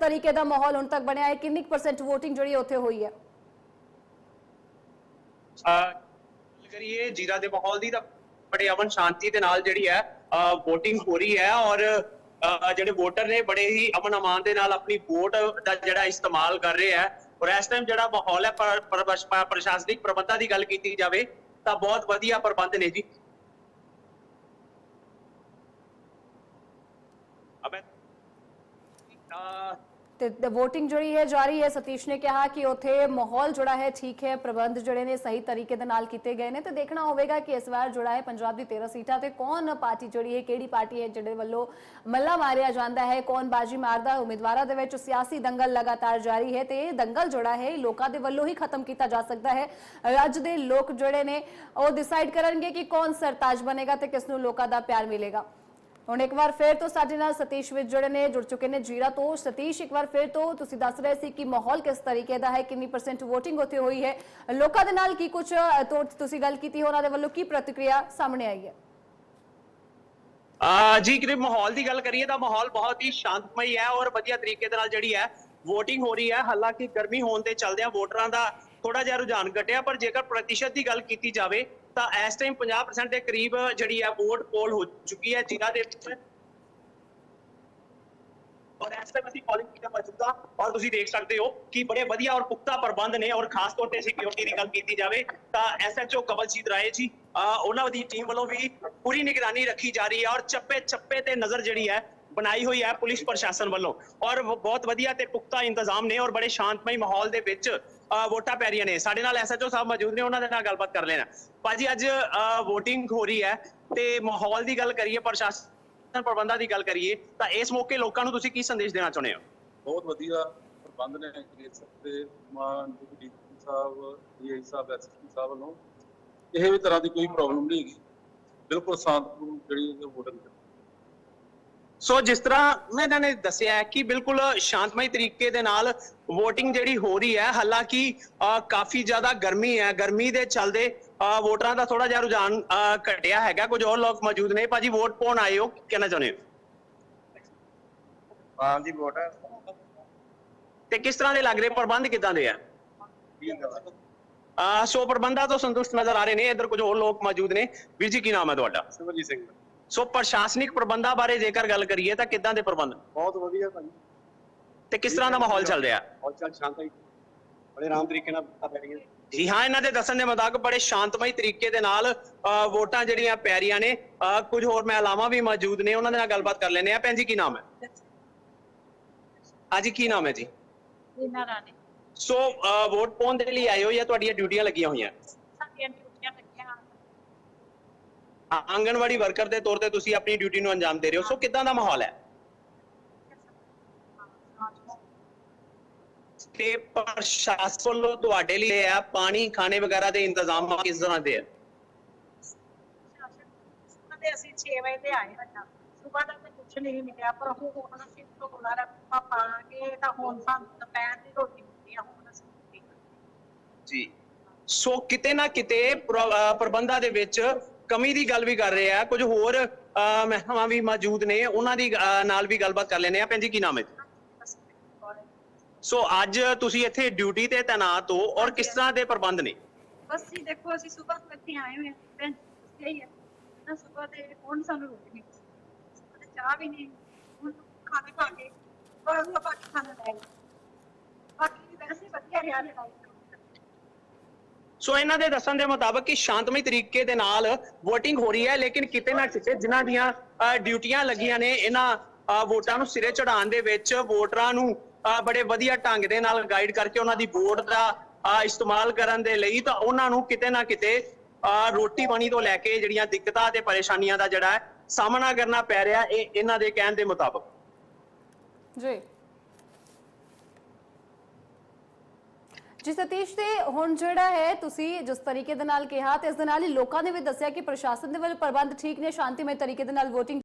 ਤਰੀਕੇ ਦਾ ਮਾਹੌਲ ਹੁਣ ਤੱਕ ਬਣਿਆ ਹੈ। ਕਿੰਨੀ ਪਰਸੈਂਟ VOTING ਜਿਹੜੀ ਉੱਥੇ ਹੋਈ ਹੈ? ਗੱਲ ਕਰੀਏ ਜੀਰਾ ਦੇ ਮਾਹੌਲ ਦੀ ਤਾਂ ਬੜੇ ਅਮਨ ਸ਼ਾਂਤੀ ਦੇ ਨਾਲ ਜਿਹੜੀ ਹੈ VOTING ਹੋ ਰਹੀ ਹੈ ਔਰ ਜਿਹੜੇ ਵੋਟਰ ਨੇ ਬੜੇ ਹੀ ਅਮਨ ਅਮਾਨ ਦੇ ਨਾਲ ਆਪਣੀ ਵੋਟ ਦਾ ਜਿਹੜਾ ਇਸਤੇਮਾਲ ਕਰ ਰਹੇ ਹੈ। ਔਰ ਇਸ ਟਾਈਮ ਜਿਹੜਾ ਮਾਹੌਲ ਹੈ ਪ੍ਰਸ਼ਾਸਨਿਕ ਪ੍ਰਬੰਧਾਂ ਦੀ ਗੱਲ ਕੀਤੀ ਜਾਵੇ ਤਾਂ ਬਹੁਤ ਵਧੀਆ ਪ੍ਰਬੰਧ ਨੇ ਜੀ। ਅਬੇ ਤੇ VOTING ਜਿਹੜੀ ਹੈ ਜਾਰੀ ਹੈ, ਸਤੀਸ਼ ਨੇ ਕਿਹਾ ਕਿ ਉੱਥੇ ਮਾਹੌਲ ਜਿਹੜਾ ਹੈ, ਠੀਕ ਹੈ, ਪ੍ਰਬੰਧ ਜਿਹੜੇ ਨੇ ਸਹੀ ਤਰੀਕੇ ਦੇ ਨਾਲ ਕੀਤੇ ਗਏ ਨੇ ਤੇ ਦੇਖਣਾ ਹੋਵੇਗਾ ਕਿ ਇਸ ਵਾਰ ਜਿਹੜਾ ਹੈ ਪੰਜਾਬ ਦੀ 13 ਸੀਟਾਂ ਤੇ ਕੌਣ ਪਾਰਟੀ ਜਿਹੜੀ ਹੈ, ਕਿਹੜੀ ਪਾਰਟੀ ਹੈ, ਜਿਹੜੇ ਵੱਲੋਂ ਮੱਲਾ ਮਾਰਿਆ ਜਾਂਦਾ ਹੈ, ਕੌਣ ਬਾਜੀ ਮਾਰਦਾ ਉਮੀਦਵਾਰਾਂ ਦੇ ਵਿੱਚ ਸਿਆਸੀ ਦੰਗਲ ਲਗਾਤਾਰ ਜਾਰੀ ਹੈ ਤੇ ਇਹ ਦੰਗਲ ਜਿਹੜਾ ਹੈ ਲੋਕਾਂ ਦੇ ਵੱਲੋਂ ਹੀ ਖਤਮ ਕੀਤਾ ਜਾ ਸਕਦਾ ਹੈ। ਅੱਜ ਦੇ ਲੋਕ ਜਿਹੜੇ ਨੇ, ਉਹ ਡਿਸਾਈਡ ਕਰਨਗੇ ਕਿ ਕੌਣ ਸਰਤਾਜ ਬਣੇਗਾ ਤੇ ਕਿਸ ਨੂੰ ਲੋਕਾਂ ਦਾ ਪਿਆਰ ਮਿਲੇਗਾ। ਹੁਣ ਇੱਕ ਵਾਰ ਫੇਰ ਤੋਂ ਸਾਡੇ ਨਾਲ ਸਤੀਸ਼ ਵਿੱਚ ਜੁੜੇ ਨੇ, ਜੁੜ ਚੁੱਕੇ ਨੇ ਜੀਰਾ ਤੋਂ। ਸਤੀਸ਼, ਇੱਕ ਵਾਰ ਫੇਰ ਤੋਂ ਤੁਸੀਂ ਦੱਸ ਰਹੇ ਸੀ ਕਿ ਮਾਹੌਲ ਕਿਸ ਤਰੀਕੇ ਦਾ ਹੈ, ਕਿੰਨੀ ਪਰਸੈਂਟ VOTING ਉੱਥੇ ਹੋਈ ਹੈ। ਲੋਕਾਂ ਦੇ ਨਾਲ ਕੀ ਕੁਝ ਤੁਸੀਂ ਗੱਲ ਕੀਤੀ, ਉਹਨਾਂ ਦੇ ਵੱਲੋਂ ਕੀ ਪ੍ਰਤੀਕਿਰਿਆ ਸਾਹਮਣੇ ਆਈ ਹੈ? ਆ ਜੀ, ਕਿਤੇ ਮਾਹੌਲ ਦੀ ਗੱਲ ਕਰੀਏ ਤਾਂ ਮਾਹੌਲ ਬਹੁਤ ਹੀ ਸ਼ਾਂਤਮਈ ਹੈ ਔਰ ਵਧੀਆ ਤਰੀਕੇ ਦੇ ਨਾਲ ਜਿਹੜੀ ਹੈ VOTING ਹੋ ਰਹੀ ਹੈ। ਹਾਲਾਂਕਿ ਗਰਮੀ ਹੋਣ ਦੇ ਚੱਲਦਿਆਂ ਵੋਟਰਾਂ ਦਾ ਥੋੜਾ ਜਿਹਾ ਰੁਝਾਨ ਘਟਿਆ, ਪਰ ਜੇਕਰ ਪ੍ਰਤੀਸ਼ਤ ਦੀ ਗੱਲ ਕੀਤੀ ਜਾਵੇ ਤਾਂ ਇਸ ਟਾਈਮ 50% ਦੇ ਕਰੀਬ ਜਿਹੜੀ ਹੈ ਵੋਟ ਪੋਲ ਹੋ ਚੁੱਕੀ ਹੈ ਜਿਨ੍ਹਾਂ ਦੇ ਵਿੱਚ। ਔਰ ਇਸ ਟਾਈਮ ਅਸੀਂ ਪੋਲਿੰਗ ਕੀਤਾ ਮੌਜੂਦਾ, ਔਰ ਤੁਸੀਂ ਦੇਖ ਸਕਦੇ ਹੋ ਕਿ ਬੜੇ ਵਧੀਆ ਔਰ ਪੁਖਤਾ ਪ੍ਰਬੰਧ ਨੇ, ਔਰ ਖਾਸ ਤੌਰ ਤੇ ਸਿਕਿਉਰਿਟੀ ਦੀ ਗੱਲ ਕੀਤੀ ਜਾਵੇ ਤਾਂ ਐਸਐਚਓ ਕਵਲਜੀਤ ਰਾਏ ਜੀ ਉਹਨਾਂ ਦੀ ਟੀਮ ਵੱਲੋਂ ਵੀ ਪੂਰੀ ਨਿਗਰਾਨੀ ਰੱਖੀ ਜਾ ਰਹੀ ਹੈ ਔਰ ਚੱਪੇ ਚੱਪੇ ਤੇ ਨਜ਼ਰ ਜਿਹੜੀ ਹੈ ਬਣਾਈ ਹੋਈ ਹੈ ਪੁਲਿਸ ਪ੍ਰਸ਼ਾਸਨ ਵੱਲੋਂ। ਔਰ ਬਹੁਤ ਵਧੀਆ ਤੇ ਪੁਖਤਾ ਇੰਤਜ਼ਾਮ ਨੇ ਔਰ ਬੜੇ ਸ਼ਾਂਤਮਈ ਮਾਹੌਲ ਦੇ ਵਿੱਚ ਵੋਟਾਂ ਪੈ ਰਹੀਆਂ ਨੇ। ਸਾਡੇ ਨਾਲ ਐਸਐਚਓ ਸਾਹਿਬ ਮੌਜੂਦ ਨੇ, ਉਹਨਾਂ ਦੇ ਨਾਲ ਗੱਲਬਾਤ ਕਰ ਲੈਣਾ। ਭਾਜੀ, ਅੱਜ VOTING ਹੋ ਰਹੀ ਹੈ ਤੇ ਮਾਹੌਲ ਦੀ ਗੱਲ ਕਰੀਏ, ਪ੍ਰਸ਼ਾਸਨ ਪ੍ਰਬੰਧਾਂ ਦੀ ਗੱਲ ਕਰੀਏ, ਤਾਂ ਇਸ ਮੌਕੇ ਲੋਕਾਂ ਨੂੰ ਤੁਸੀਂ ਕੀ ਸੰਦੇਸ਼ ਦੇਣਾ ਚਾਹੁੰਦੇ ਹੋ? ਬਹੁਤ ਵਧੀਆ ਪ੍ਰਬੰਧ ਨੇ ਕ੍ਰੀਏਟ ਸਕਦੇ ਮਾਨ ਡੀਪੀ ਸਾਹਿਬ ਡੀਆਈ ਸਾਹਿਬ ਐਸਪੀ ਸਾਹਿਬ ਵੱਲੋਂ। ਕਿਸੇ ਵੀ ਤਰ੍ਹਾਂ ਦੀ ਕੋਈ ਪ੍ਰੋਬਲਮ ਨਹੀਂ ਹੈਗੀ। ਬਿਲਕੁਲ ਸ਼ਾਂਤਪੂਰਨ ਜਿਹੜੀ ਵੋਟਿੰਗ ਸੋ ਜਿਸ ਤਰ੍ਹਾਂ ਮੈਂ ਇਹਨਾਂ ਨੇ ਦੱਸਿਆ ਹੈ ਕਿ ਬਿਲਕੁਲ ਸ਼ਾਂਤਮਈ ਤਰੀਕੇ ਦੇ ਨਾਲ VOTING ਜਿਹੜੀ ਹੋ ਰਹੀ ਹੈ ਹਾਲਾਂਕਿ ਕਾਫੀ ਜ਼ਿਆਦਾ ਗਰਮੀ ਹੈ ਗਰਮੀ ਦੇ ਚੱਲਦੇ ਵੋਟਰਾਂ ਦਾ ਥੋੜਾ ਜਿਹਾ ਰੁਝਾਨ ਘਟਿਆ ਹੈਗਾ ਕੁਝ ਹੋਰ ਲੋਕ ਮੌਜੂਦ ਨੇ ਭਾਜੀ ਵੋਟ ਪਾਉਣ ਆਏ ਹੋ ਕਹਿਣਾ ਚਾਹੁੰਦੇ ਹੋ ਹਾਂ ਜੀ ਵੋਟ ਤੇ ਕਿਸ ਤਰ੍ਹਾਂ ਦੇ ਲੱਗ ਰਹੇ ਪ੍ਰਬੰਧ ਕਿਦਾਂ ਦੇ ਆ ਸੋ ਪ੍ਰਬੰਧਾਂ ਤੋਂ ਸੰਤੁਸ਼ਟ ਨਜ਼ਰ ਆ ਰਹੇ ਨੇ ਇੱਧਰ ਕੁਝ ਹੋਰ ਲੋਕ ਮੌਜੂਦ ਨੇ ਵੀਰ ਜੀ ਕੀ ਨਾਮ ਹੈ ਤੁਹਾਡਾ ਸਿਮਰਜੀਤ ਸਿੰਘ ਸੋ ਪ੍ਰਸ਼ਾਸਨਿਕ ਪ੍ਰਬੰਧਾਂ ਬਾਰੇ ਜੇਕਰ ਗੱਲ ਕਰੀਏ ਤਾਂ ਕਿਦਾਂ ਦੇ ਪ੍ਰਬੰਧ? ਬਹੁਤ ਵਧੀਆ ਭਾਈ ਤੇ ਕਿਸ ਤਰ੍ਹਾਂ ਦਾ ਮਾਹੌਲ ਚੱਲ ਰਿਹਾ? ਬਹੁਤ ਚੱਲ ਸ਼ਾਂਤ ਹੈ ਬੜੇ ਆਰਾਮ ਤਰੀਕੇ ਨਾਲ ਵੋਟਾਂ ਪੈ ਰਹੀਆਂ ਜੀ ਹਾਂ ਇਹਨਾਂ ਦੇ ਦੱਸਣ ਦੇ ਮੁਤਾਬਕ ਬੜੇ ਸ਼ਾਂਤਮਈ ਤਰੀਕੇ ਦੇ ਨਾਲ ਵੋਟਾਂ ਜਿਹੜੀਆਂ ਪੈ ਰਹੀਆਂ ਨੇ ਕੁਝ ਹੋਰ ਮਹਿਲਾਵਾਂ ਵੀ ਮੌਜੂਦ ਨੇ ਉਹਨਾਂ ਦੇ ਨਾਲ ਗੱਲਬਾਤ ਕਰ ਲੈਂਦੇ ਆ ਭੈਣ ਜੀ ਕੀ ਨਾਮ ਹੈ? ਹਾਂਜੀ ਕੀ ਨਾਮ ਹੈ ਜੀ? ਰੀਨਾ ਰਾਣੀ। ਸੋ ਵੋਟ ਪਾਉਣ ਦੇ ਲਈ ਆਏ ਹੋ ਜਾਂ ਤੁਹਾਡੀਆਂ ਡਿਊਟੀਆਂ ਲੱਗੀਆਂ ਹੋਈਆਂ? ਸਾਡੀਆਂ ਆਂਗਣਵਾੜੀ ਵਰਕਰ ਦੇ ਤੌਰ ਤੇ ਤੁਸੀਂ ਆਪਣੀ ਡਿਊਟੀ ਨੂੰ ਅੰਜਾਮ ਦੇ ਰਹੇ ਹੋ। ਸੋ ਕਿਦਾਂ ਦਾ ਮਾਹੌਲ ਹੈ? ਤੇ ਪ੍ਰਸ਼ਾਸਨ ਵੱਲੋਂ ਤੁਹਾਡੇ ਲਈ ਆ ਪਾਣੀ ਖਾਣੇ ਵਗੈਰਾ ਦੇ ਇੰਤਜ਼ਾਮ ਕਿਸ ਤਰ੍ਹਾਂ ਦੇ ਆ? ਅਸੀਂ 6 ਵਜੇ ਤੇ ਆਏ ਹਾਂ ਸੁਬਾਹ ਦਾ ਤਾਂ ਕੁਝ ਨਹੀਂ ਮਿਲਿਆ ਪਰ ਹੁਣ ਅਸੀਂ ਢੋਲਾ ਰੱਖਾ ਪਾ ਕੇ ਤਾਂ ਹੁਣ ਸਾਨੂੰ ਦੁਪਹਿਰ ਦੀ ਰੋਟੀ ਮਿਲਦੀ ਆ ਹੁਣ ਅਸੀਂ ਰੋਟੀ ਖਾਂਦੇ ਜੀ। ਸੋ ਕਿਤੇ ਨਾ ਕਿਤੇ ਪ੍ਰਬੰਧਾਂ ਦੇ ਵਿੱਚ ਕਮੀ ਦੀ ਗੱਲ ਵੀ ਕਰ ਰਹੇ ਆ ਕੁਝ ਹੋਰ ਅਹ, ਮਹਿਕਮਾ ਵੀ ਮੌਜੂਦ ਨੇ ਉਹਨਾਂ ਦੀ ਅਹ, ਨਾਲ ਵੀ ਗੱਲਬਾਤ ਕਰ ਲੈਂਦੇ ਆ। ਭੈਣ ਜੀ ਕੀ ਨਾਮ ਹੈ ਹਾਂ। ਬਸ ਔਰ ਸੋ ਅੱਜ ਤੁਸੀਂ ਇੱਥੇ ਡਿਊਟੀ ਤੇ ਤਾਇਨਾਤ ਹੋ ਔਰ ਕਿਸ ਤਰ੍ਹਾਂ ਦੇ ਪ੍ਰਬੰਧ ਨੇ? ਬਸ ਜੀ ਦੇਖੋ ਅਸੀਂ ਸੁਬਾਹ ਤੋਂ ਇੱਥੇ ਆਏ ਹੋਏ ਹਾਂ ਭੈਣ ਜੀ ਸਹੀ ਹੈ ਨਾ ਸੁਬਾਹ ਦੇ ਹੁਣ ਸਾਨੂੰ ਰੋਟੀ ਨਹੀਂ ਸੁਬਾਹ ਤੇ ਚਾਹ ਵੀ ਨਹੀਂ ਹੁਣ ਖਾਣੇ ਪਾ ਕੇ ਔਰ ਉਹ ਬਾਕੀ ਖਾਣਾ ਲੈ ਗਏ ਬਾਕੀ ਵੈਸੇ ਵਧੀਆ ਰਿਹਾ ਲੜਾਈ ਸੋ ਇਹਨਾਂ ਦੇ ਦੱਸਣ ਦੇ ਮੁਤਾਬਕ ਕਿ ਸ਼ਾਂਤਮਈ ਤਰੀਕੇ ਦੇ ਨਾਲ VOTING ਹੋ ਰਹੀ ਹੈ ਲੇਕਿਨ ਕਿਤੇ ਨਾ ਕਿਤੇ ਜਿਨ੍ਹਾਂ ਦੀਆਂ ਡਿਊਟੀਆਂ ਲੱਗੀਆਂ ਨੇ ਇਹਨਾਂ ਵੋਟਾਂ ਨੂੰ ਸਿਰੇ ਚੜਾਉਣ ਦੇ ਵਿੱਚ ਵੋਟਰਾਂ ਨੂੰ ਬੜੇ ਵਧੀਆ ਢੰਗ ਦੇ ਨਾਲ ਗਾਈਡ ਕਰਕੇ ਉਹਨਾਂ ਦੀ ਵੋਟ ਦਾ ਇਸਤੇਮਾਲ ਕਰਨ ਦੇ ਲਈ ਤਾਂ ਉਹਨਾਂ ਨੂੰ ਕਿਤੇ ਨਾ ਕਿਤੇ ਅਹ, ਰੋਟੀ ਪਾਣੀ ਤੋਂ ਲੈ ਕੇ ਜਿਹੜੀਆਂ ਦਿੱਕਤਾਂ ਤੇ ਪਰੇਸ਼ਾਨੀਆਂ ਦਾ ਜਿਹੜਾ ਸਾਹਮਣਾ ਕਰਨਾ ਪੈ ਰਿਹਾ ਇਹ ਇਹਨਾਂ ਦੇ ਕਹਿਣ ਦੇ ਮੁਤਾਬਕ। ਜੀ। ਜੀ ਸਤੀਸ਼ ਤੇ ਹੁਣ ਜਿਹੜਾ ਹੈ, ਤੁਸੀਂ ਜਿਸ ਤਰੀਕੇ ਦੇ ਨਾਲ ਕਿਹਾ ਤੇ ਇਸ ਦੇ ਨਾਲ ਹੀ ਲੋਕਾਂ ਨੇ ਵੀ ਦੱਸਿਆ ਕਿ ਪ੍ਰਸ਼ਾਸਨ ਦੇ ਵੱਲ ਪ੍ਰਬੰਧ ਠੀਕ ਨੇ, ਸ਼ਾਂਤੀਮਈ ਤਰੀਕੇ ਦੇ ਨਾਲ VOTING